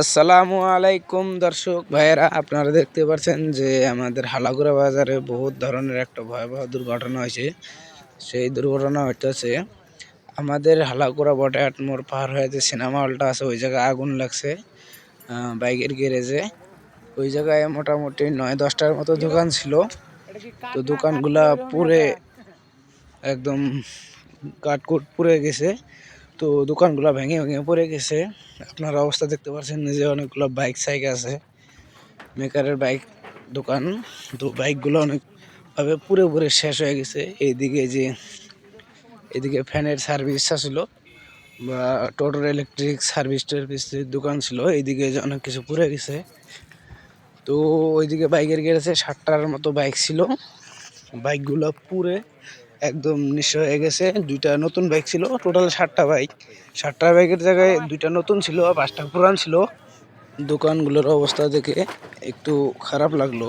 আসসালামু আলাইকুম দর্শক ভাইয়েরা, আপনারা দেখতে পাচ্ছেন যে আমাদের হালাগুড়া বাজারে বহুত ধরনের একটা ভয়াবহ দুর্ঘটনা হয়েছে। সেই দুর্ঘটনা হইতেছে, আমাদের হালাগুড়া বটে আট মোড় পার হয়ে যে সিনেমা হলটা আছে, ওই জায়গায় আগুন লাগছে বাইকের গ্যারেজে। ওই জায়গায় মোটামুটি নয়, দশটার মতো দোকান ছিল। তো দোকানগুলা পুরে একদম কাঠকুট পুড়ে গেছে। তো দোকানগুলো ভেঙে ভেঙে পড়ে গেছে। আপনার অবস্থা দেখতে পাচ্ছেন যে অনেকগুলো বাইক সাইক আছে। মেকারের বাইক দোকান, তো বাইকগুলো অনেকভাবে পুরে পুরে শেষ হয়ে গেছে। এইদিকে যে এদিকে ফ্যানের সার্ভিস ছিল, বা টোটোর ইলেকট্রিক সার্ভিস টার্ভিসের দোকান ছিল, এইদিকে যে অনেক কিছু পুড়ে গেছে। তো ওইদিকে বাইকের গেড়েছে ষাটটার মতো বাইক ছিল। বাইকগুলো পুরে একদম নিঃস্ব হয়ে গেছে। দুইটা নতুন বাইক ছিল টোটাল ষাটটা বাইক ষাটটা বাইকের জায়গায় দুইটা নতুন ছিল, পাঁচটা পুরান ছিল। দোকানগুলোর অবস্থা দেখে একটু খারাপ লাগল।